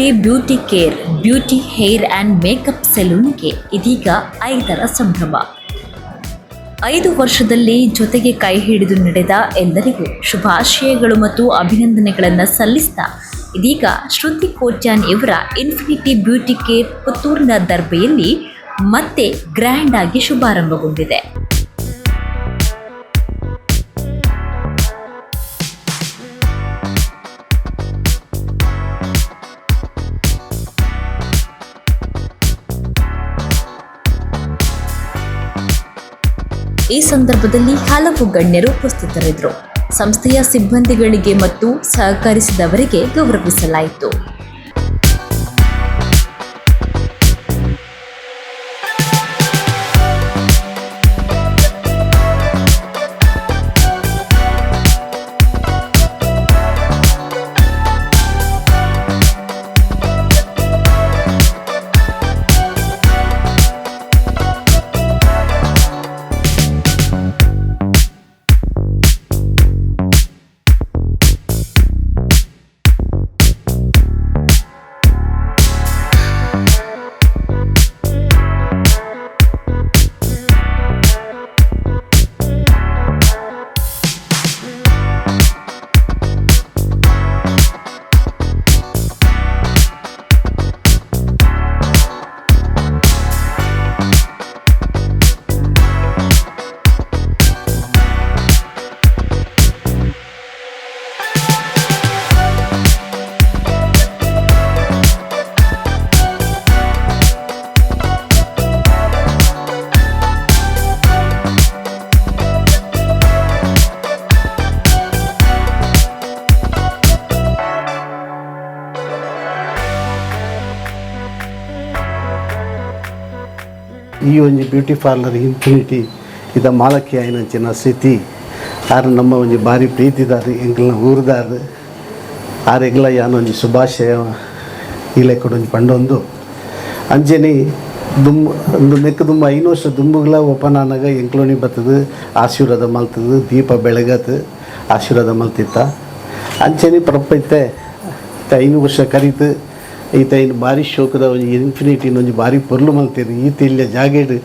Infinity beauty care beauty hair and makeup ಸೆಲೂನ್ಗೆ ಇದೀಗ ಐದರ ಸಂಭ್ರಮ. ಐದು ವರ್ಷದಲ್ಲಿ ಜೊತೆಗೆ ಕೈ ಹಿಡಿದು ನಡೆದ ಎಲ್ಲರಿಗೂ ಶುಭಾಶಯಗಳು ಮತ್ತು ಅಭಿನಂದನೆಗಳನ್ನು ಸಲ್ಲಿಸ್ತಾ ಇದೀಗ ಶ್ರುತಿ ಕೋಟ್ಯಾನ್ ಇವರ ಇನ್ಫಿನಿಟಿ ಬ್ಯೂಟಿ ಕೇರ್ ಪುತ್ತೂರಿನ ದರ್ಬೆಯಲ್ಲಿ ಮತ್ತೆ ಗ್ರ್ಯಾಂಡ್ ಆಗಿ ಶುಭಾರಂಭಗೊಂಡಿದೆ. ಈ ಸಂದರ್ಭದಲ್ಲಿ ಹಲವು ಗಣ್ಯರು ಉಪಸ್ಥಿತರಿದ್ದರು. ಸಂಸ್ಥೆಯ ಸಿಬ್ಬಂದಿಗಳಿಗೆ ಮತ್ತು ಸಹಕರಿಸಿದವರಿಗೆ ಗೌರವಿಸಲಾಯಿತು. ಈ ಒಂಜಿ ಬ್ಯೂಟಿ ಪಾರ್ಲರ್ ಇನ್ಫಿನಿಟಿ ಇದ ಮಾಲಕಿ ಆಯ್ನಂಚಿನ ಸ್ಥಿತಿ ಆರು ನಮ್ಮ ಒಂಜಿ ಭಾರಿ ಪ್ರೀತಿದಾರು ಎಂಗ್ಲನ್ನ ಊರ್ದಾರ ಆರು ಎಂಗ್ಲ ಯಾನೊಂಜಿ ಶುಭಾಶಯ ಒಂಜಿ ಪಂಡೊಂದು. ಅಂಜನಿ ಒಂದು ನೆಕ್ಕ ದುಮ್ಮ ಐನು ವರ್ಷ ದುಂಬುಗಳ ಒಪನಾನಾಗ ಎಂಕ್ಲೋನಿ ಬರ್ತದೆ ಆಶೀರ್ವಾದ ಮಲ್ತದೆ, ದೀಪ ಬೆಳಗತ್ತು, ಆಶೀರ್ವಾದ ಮಲ್ತಿತ್ತ. ಅಂಚನೆ ಪ್ರಪೈತೆ ಐನು ವರ್ಷ ಕರೀತು. ಈತ ಇನ್ನು ಭಾರಿ ಶೋಕದ ಇನ್ಫಿನಿಟಿ ಒಂಜಿ ಭಾರಿ ಪೊರ್ಲು ಮಲ್ತೀರಿ ಈತ ಇಲ್ಲ ಜಾಗೇಡು,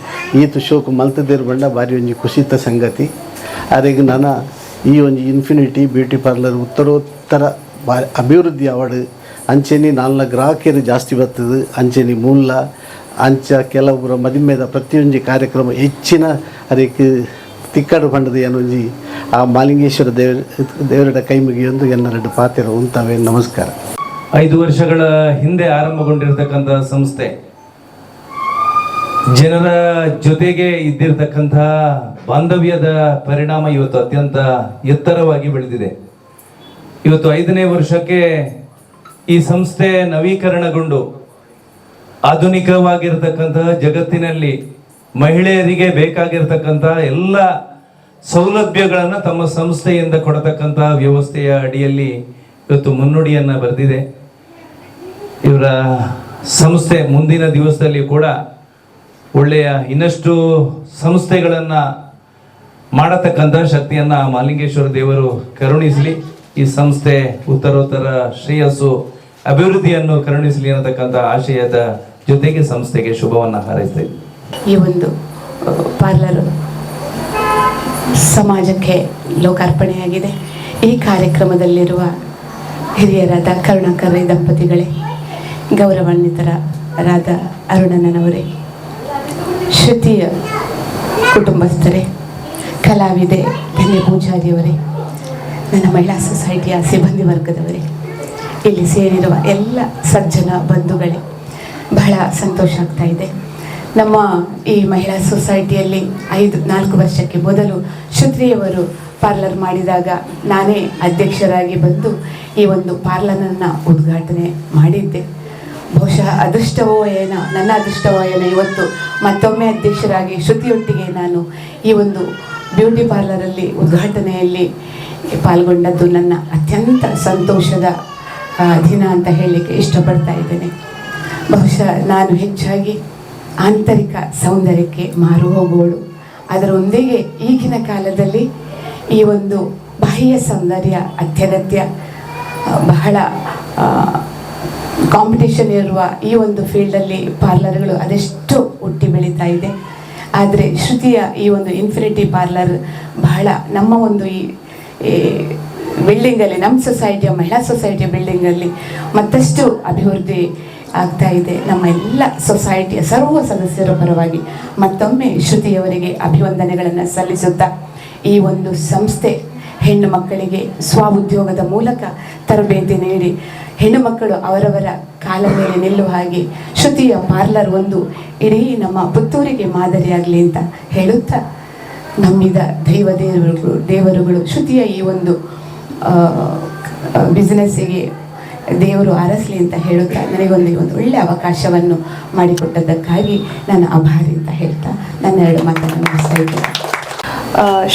ಈತ ಶೋಕ ಮಲ್ತದೇರು ಬಂಡ ಭಾರಿ ಒಂಜಿ ಖುಷಿತ ಸಂಗತಿ. ಆರೆಗ್ ನಾನು ಈ ಒಂಜಿ ಇನ್ಫಿನಿಟಿ ಬ್ಯೂಟಿ ಪಾರ್ಲರ್ ಉತ್ತರೋತ್ತರ ಬಾ ಅಭಿವೃದ್ಧಿ ಆವಡು. ಅಂಚೆನಿ ನಾಲ್ನ ಗ್ರಾಹಕರು ಜಾಸ್ತಿ ಬರ್ತದೆ, ಅಂಚೆನಿ ಮೂಲ, ಅಂಚ ಕೆಲವೊಬ್ಬರ ಮದುವೆದ ಪ್ರತಿಯೊಂದು ಕಾರ್ಯಕ್ರಮ ಹೆಚ್ಚಿನ ಅದಕ್ಕೆ ತಿಕ್ಕಡು ಪಂಡದ ಏನೊಂಜಿ ಆ ಮಾಲಿಂಗೇಶ್ವರ ದೇವ, ದೇವರ ಕೈ ಮುಗಿಯೊಂದು ಎನ್ನೆರಡು ಪಾತ್ರ ಉಂತಾವೆ ನಮಸ್ಕಾರ. ಐದು ವರ್ಷಗಳ ಹಿಂದೆ ಆರಂಭಗೊಂಡಿರತಕ್ಕಂಥ ಸಂಸ್ಥೆ. ಜನರ ಜೊತೆಗೆ ಇದ್ದಿರತಕ್ಕಂಥ ಬಾಂಧವ್ಯದ ಪರಿಣಾಮ ಇವತ್ತು ಅತ್ಯಂತ ಎತ್ತರವಾಗಿ ಬೆಳೆದಿದೆ. ಇವತ್ತು ಐದನೇ ವರ್ಷಕ್ಕೆ ಈ ಸಂಸ್ಥೆ ನವೀಕರಣಗೊಂಡು ಆಧುನಿಕವಾಗಿರ್ತಕ್ಕಂತಹ ಜಗತ್ತಿನಲ್ಲಿ ಮಹಿಳೆಯರಿಗೆ ಬೇಕಾಗಿರ್ತಕ್ಕಂಥ ಎಲ್ಲ ಸೌಲಭ್ಯಗಳನ್ನು ತಮ್ಮ ಸಂಸ್ಥೆಯಿಂದ ಕೊಡತಕ್ಕಂಥ ವ್ಯವಸ್ಥೆಯ ಅಡಿಯಲ್ಲಿ ಇವತ್ತು ಮುನ್ನುಡಿಯನ್ನು ಬರೆದಿದೆ. ಇವರ ಸಂಸ್ಥೆ ಮುಂದಿನ ದಿವಸದಲ್ಲಿ ಕೂಡ ಒಳ್ಳೆಯ ಇನ್ನಷ್ಟು ಸಂಸ್ಥೆಗಳನ್ನು ಮಾಡತಕ್ಕಂಥ ಶಕ್ತಿಯನ್ನು ಮಾಲಿಂಗೇಶ್ವರ ದೇವರು ಕರುಣಿಸಲಿ. ಈ ಸಂಸ್ಥೆ ಉತ್ತರೋತ್ತರ ಶ್ರೇಯಸ್ಸು ಅಭಿವೃದ್ಧಿಯನ್ನು ಕರುಣಿಸಲಿ ಅನ್ನತಕ್ಕಂಥ ಆಶಯದ ಜೊತೆಗೆ ಸಂಸ್ಥೆಗೆ ಶುಭವನ್ನು ಹಾರೈಸ್ತೇವೆ ಈ ಒಂದು ಪಾರ್ಲರ್ ಸಮಾಜಕ್ಕೆ ಲೋಕಾರ್ಪಣೆಯಾಗಿದೆ. ಈ ಕಾರ್ಯಕ್ರಮದಲ್ಲಿರುವ ಹಿರಿಯರಾದ ಕರುಣಾಕರ್ರಿ ದಂಪತಿಗಳೇ ಗೌರವಾನ್ವಿತರಾದ ಅರುಣನನವರೇ, ಶ್ರುತಿಯ ಕುಟುಂಬಸ್ಥರೇ, ಕಲಾವಿದೆ, ಧನ್ಯ ಪೂಜಾರಿಯವರೇ, ನನ್ನ ಮಹಿಳಾ ಸೊಸೈಟಿಯ ಸಿಬ್ಬಂದಿ ವರ್ಗದವರೇ, ಇಲ್ಲಿ ಸೇರಿರುವ ಎಲ್ಲ ಸಜ್ಜನ ಬಂಧುಗಳೇ, ಬಹಳ ಸಂತೋಷ ಆಗ್ತಾ ಇದೆ. ನಮ್ಮ ಈ ಮಹಿಳಾ ಸೊಸೈಟಿಯಲ್ಲಿ ಐದು, ನಾಲ್ಕು ವರ್ಷಕ್ಕೆ ಮೊದಲು ಶ್ರುತಿಯವರು ಪಾರ್ಲರ್ ಮಾಡಿದಾಗ ನಾನೇ ಅಧ್ಯಕ್ಷರಾಗಿ ಬಂದು ಈ ಒಂದು ಪಾರ್ಲರನ್ನು ಉದ್ಘಾಟನೆ ಮಾಡಿದ್ದೆ. ಬಹುಶಃ ಅದೃಷ್ಟವೋ ಏನೋ, ನನ್ನ ಅದೃಷ್ಟವೋ ಏನೋ, ಇವತ್ತು ಮತ್ತೊಮ್ಮೆ ಅಧ್ಯಕ್ಷರಾಗಿ ಶ್ರುತಿಯೊಟ್ಟಿಗೆ ನಾನು ಈ ಒಂದು ಬ್ಯೂಟಿ ಪಾರ್ಲರಲ್ಲಿ ಉದ್ಘಾಟನೆಯಲ್ಲಿ ಪಾಲ್ಗೊಂಡದ್ದು ನನ್ನ ಅತ್ಯಂತ ಸಂತೋಷದ ದಿನ ಅಂತ ಹೇಳಲಿಕ್ಕೆ ಇಷ್ಟಪಡ್ತಾ ಇದ್ದೇನೆ. ಬಹುಶಃ ನಾನು ಹೆಚ್ಚಾಗಿ ಆಂತರಿಕ ಸೌಂದರ್ಯಕ್ಕೆ ಮಾರು ಹೋಗುವಳು. ಅದರೊಂದಿಗೆ ಈಗಿನ ಕಾಲದಲ್ಲಿ ಈ ಒಂದು ಬಾಹ್ಯ ಸೌಂದರ್ಯ, ಅತ್ಯಗತ್ಯ ಬಹಳ ಕಾಂಪಿಟೇಷನ್ ಇರುವ ಈ ಒಂದು ಫೀಲ್ಡಲ್ಲಿ ಪಾರ್ಲರ್ಗಳು ಅದೆಷ್ಟು ಹುಟ್ಟಿ ಬೆಳೀತಾ ಇದೆ. ಆದರೆ ಶ್ರುತಿಯ ಈ ಒಂದು ಇನ್ಫಿನಿಟಿ ಪಾರ್ಲರ್ ಬಹಳ ನಮ್ಮ ಒಂದು ಈ ಬಿಲ್ಡಿಂಗಲ್ಲಿ ನಮ್ಮ ಸೊಸೈಟಿಯ ಮಹಿಳಾ ಸೊಸೈಟಿಯ ಬಿಲ್ಡಿಂಗಲ್ಲಿ ಮತ್ತಷ್ಟು ಅಭಿವೃದ್ಧಿ ಆಗ್ತಾ ಇದೆ. ನಮ್ಮ ಎಲ್ಲ ಸೊಸೈಟಿಯ ಸರ್ವ ಸದಸ್ಯರ ಪರವಾಗಿ ಮತ್ತೊಮ್ಮೆ ಶ್ರುತಿಯವರಿಗೆ ಅಭಿವಂದನೆಗಳನ್ನು ಸಲ್ಲಿಸುತ್ತಾ ಈ ಒಂದು ಸಂಸ್ಥೆ ಹೆಣ್ಣು ಮಕ್ಕಳಿಗೆ ಸ್ವ ಉದ್ಯೋಗದ ಮೂಲಕ ತರಬೇತಿ ನೀಡಿ ಹೆಣ್ಣು ಮಕ್ಕಳು ಅವರವರ ಕಾಲ ಮೇಲೆ ನಿಲ್ಲುವ ಹಾಗೆ ಶ್ರುತಿಯ ಪಾರ್ಲರ್ ಒಂದು ಇಡೀ ನಮ್ಮ ಪುತ್ತೂರಿಗೆ ಮಾದರಿಯಾಗಲಿ ಅಂತ ಹೇಳುತ್ತಾ ನಮ್ಮಿದ ದೈವ ದೇವರುಗಳು ದೇವರುಗಳು, ಶ್ರುತಿಯ ಈ ಒಂದು ಬಿಸ್ನೆಸ್ಸಿಗೆ ದೇವರು ಅರಸಲಿ ಅಂತ ಹೇಳುತ್ತಾ ನನಗೊಂದು ಒಂದು ಒಳ್ಳೆಯ ಅವಕಾಶವನ್ನು ಮಾಡಿಕೊಟ್ಟದ್ದಕ್ಕಾಗಿ ನಾನು ಆಭಾರಿ ಅಂತ ಹೇಳ್ತಾ ನನ್ನ ಎರಡು ಮಾತನ್ನು ಮುಗಿಸ್ತಾ ಇದ್ದೇನೆ. Uh,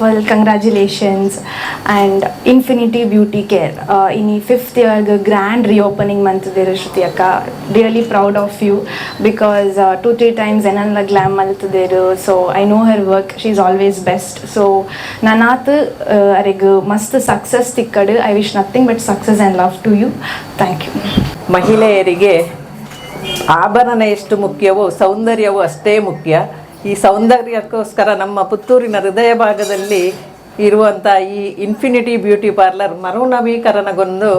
all, congratulations and Infinity Beauty Care. Uh, in the fifth year, the grand reopening month there is Shruti Akka. Really proud of you because uh, two, three times Enanla Glam there. So I know her work. She's always best. So Nanath, uh, must success tikkadu. I wish nothing but success and love to you. Thank you. ಮಹಿಳೆಯರಿಗೆ ಆಭರಣ ಎಷ್ಟು ಮುಖ್ಯವೋ ಸೌಂದರ್ಯವೂ ಅಷ್ಟೇ ಮುಖ್ಯ ಈ ಸೌಂದರ್ಯಕ್ಕೋಸ್ಕರ ನಮ್ಮ ಪುತ್ತೂರಿನ ಹೃದಯ ಭಾಗದಲ್ಲಿ ಇರುವಂಥ ಈ ಇನ್ಫಿನಿಟಿ ಬ್ಯೂಟಿ ಪಾರ್ಲರ್ ಮರುನವೀಕರಣಗೊಂಡು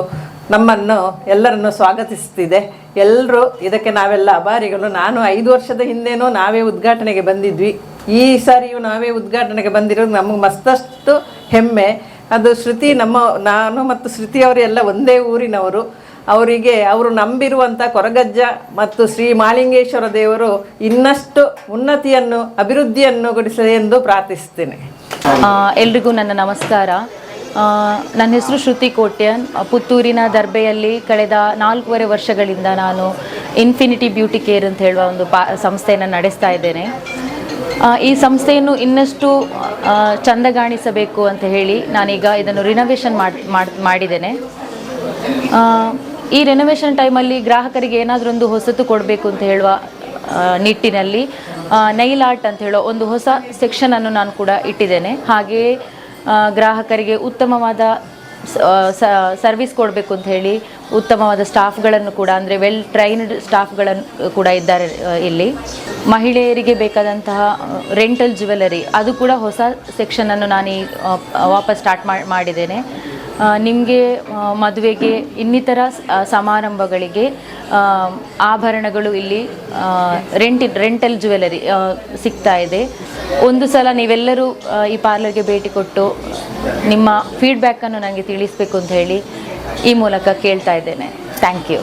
ನಮ್ಮನ್ನು ಎಲ್ಲರನ್ನು ಸ್ವಾಗತಿಸ್ತಿದೆ. ಎಲ್ಲರೂ ಇದಕ್ಕೆ ನಾವೆಲ್ಲ ಅಭಾರಿಗಳು. ನಾನು ಐದು ವರ್ಷದ ಹಿಂದೆನೂ ನಾವೇ ಉದ್ಘಾಟನೆಗೆ ಬಂದಿದ್ವಿ. ಈ ಸಾರಿಯು ನಾವೇ ಉದ್ಘಾಟನೆಗೆ ಬಂದಿರೋದು ನಮಗೆ ಮಸ್ತಷ್ಟು ಹೆಮ್ಮೆ. ಅದು ಶ್ರುತಿ ನಮ್ಮ, ನಾನು ಮತ್ತು ಶ್ರುತಿಯವರು ಎಲ್ಲ ಒಂದೇ ಊರಿನವರು. ಅವರಿಗೆ ಅವರು ನಂಬಿರುವಂಥ ಕೊರಗಜ್ಜ ಮತ್ತು ಶ್ರೀ ಮಾಲಿಂಗೇಶ್ವರ ದೇವರು ಇನ್ನಷ್ಟು ಉನ್ನತಿಯನ್ನು, ಅಭಿವೃದ್ಧಿಯನ್ನು ಗೊಳಿಸಲಿ ಎಂದು ಪ್ರಾರ್ಥಿಸ್ತೇನೆ ಎಲ್ರಿಗೂ ನನ್ನ ನಮಸ್ಕಾರ. ನನ್ನ ಹೆಸರು ಶ್ರುತಿ ಕೋಟ್ಯನ್. ಪುತ್ತೂರಿನ ದರ್ಬೆಯಲ್ಲಿ ಕಳೆದ ನಾಲ್ಕೂವರೆ ವರ್ಷಗಳಿಂದ ನಾನು ಇನ್ಫಿನಿಟಿ ಬ್ಯೂಟಿ ಕೇರ್ ಅಂತ ಹೇಳುವ ಒಂದು ಪಾ, ಸಂಸ್ಥೆಯನ್ನು ನಡೆಸ್ತಾ ಇದ್ದೇನೆ. ಈ ಸಂಸ್ಥೆಯನ್ನು ಇನ್ನಷ್ಟು ಚಂದಗಾಣಿಸಬೇಕು ಅಂತ ಹೇಳಿ ನಾನೀಗ ಇದನ್ನು ರಿನೋವೇಷನ್ ಮಾಡಿ ಮಾಡಿದ್ದೇನೆ. ಈ ರೆನೋವೇಷನ್ ಟೈಮಲ್ಲಿ ಗ್ರಾಹಕರಿಗೆ ಏನಾದರೂ ಒಂದು ಹೊಸತು ಕೊಡಬೇಕು ಅಂತ ಹೇಳುವ ನಿಟ್ಟಿನಲ್ಲಿ ನೈಲ್ ಆರ್ಟ್ ಅಂತ ಹೇಳೋ ಒಂದು ಹೊಸ ಸೆಕ್ಷನನ್ನು ನಾನು ಕೂಡ ಇಟ್ಟಿದ್ದೇನೆ. ಹಾಗೆಯೇ ಗ್ರಾಹಕರಿಗೆ ಉತ್ತಮವಾದ ಸರ್ವಿಸ್ ಕೊಡಬೇಕು ಅಂತ ಹೇಳಿ ಉತ್ತಮವಾದ ಸ್ಟಾಫ್ಗಳನ್ನು ಕೂಡ, ಅಂದರೆ ವೆಲ್ ಟ್ರೈನ್ಡ್ ಸ್ಟಾಫ್ಗಳನ್ನು ಕೂಡ ಇದ್ದಾರೆ ಇಲ್ಲಿ. ಮಹಿಳೆಯರಿಗೆ ಬೇಕಾದಂತಹ ರೆಂಟಲ್ ಜ್ಯುವೆಲರಿ ಅದು ಕೂಡ ಹೊಸ ಸೆಕ್ಷನನ್ನು ನಾನು ಈ ವಾಪಸ್ ಸ್ಟಾರ್ಟ್ ಮಾಡಿದ್ದೇನೆ. ನಿಮಗೆ ಮದುವೆಗೆ, ಇನ್ನಿತರ ಸಮಾರಂಭಗಳಿಗೆ ಆಭರಣಗಳು ಇಲ್ಲಿ ರೆಂಟ್ ರೆಂಟಲ್ ಜ್ಯುವೆಲರಿ ಸಿಗ್ತಾ ಇದೆ. ಒಂದು ಸಲ ನೀವೆಲ್ಲರೂ ಈ ಪಾರ್ಲರ್ಗೆ ಭೇಟಿ ಕೊಟ್ಟು, ನಿಮ್ಮ ಫೀಡ್ಬ್ಯಾಕನ್ನು ನನಗೆ ತಿಳಿಸಬೇಕು ಅಂತ ಹೇಳಿ ಈ ಮೂಲಕ ಕೇಳ್ತಾ ಇದ್ದೇನೆ. Thank you